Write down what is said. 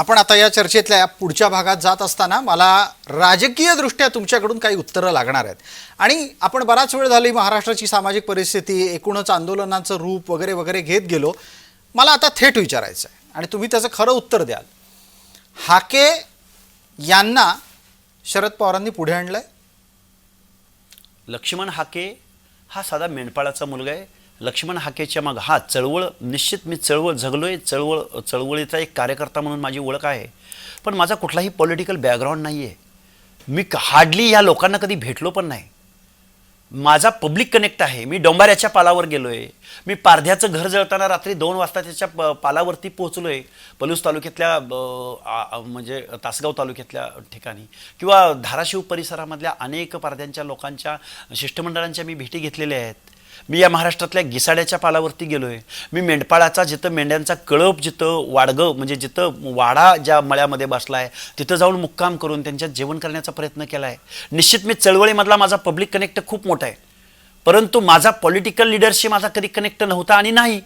आपण आता या चर्चेतल्या पुढच्या भागात जात असताना मला राजकीय दृष्ट्या तुमच्याकडून काही उत्तरं लागणार आहेत. आणि आपण बराच वेळ झाली महाराष्ट्राची सामाजिक परिस्थिती एकूणच आंदोलनाचं रूप वगैरे वगैरे घेत गेलो. मला आता थेट विचारायचं आहे. आणि तुम्ही त्याचं खरं उत्तर द्याल. हाके यांना शरद पवारांनी पुढे आणलं आहे लक्ष्मण हाके हा साधा मेंढपाळाचा मुलगा आहे. लक्ष्मण हाकेच्या मग हा चळवळ निश्चित मी चळवळ जगलोय चळवळ चळवळीचा एक कार्यकर्ता म्हणून माझी ओळख आहे. पण माझा कुठलाही पॉलिटिकल बॅकग्राऊंड नाही आहे मी हार्डली या लोकांना कधी भेटलो पण नाही. माझा पब्लिक कनेक्ट आहे. मी डोंबाऱ्याच्या पालावर गेलो आहे मी पारध्याचं घर जळताना रात्री दोन वाजता त्याच्या प- पालावरती आहे पलूस तालुक्यातल्या म्हणजे तासगाव तालुक्यातल्या ठिकाणी किंवा धाराशिव परिसरामधल्या अनेक पारध्यांच्या लोकांच्या शिष्टमंडळांच्या मी भेटी घेतलेल्या आहेत. मी या महाराष्ट्रातल्या गिसाड्याच्या पालावरती गेलो आहे मी मेंढपाळाचा जिथं मेंढ्यांचा कळप जिथं वाडगं म्हणजे जिथं वाडा ज्या मळ्यामध्ये बसला आहे तिथं जाऊन मुक्काम करून त्यांच्यात जेवण करण्याचा प्रयत्न केला आहे निश्चित मी चळवळीमधला माझा पब्लिक कनेक्ट खूप मोठा आहे. परंतु माझा पॉलिटिकल लिडरशी माझा कधी कनेक्ट नव्हता आणि नाही.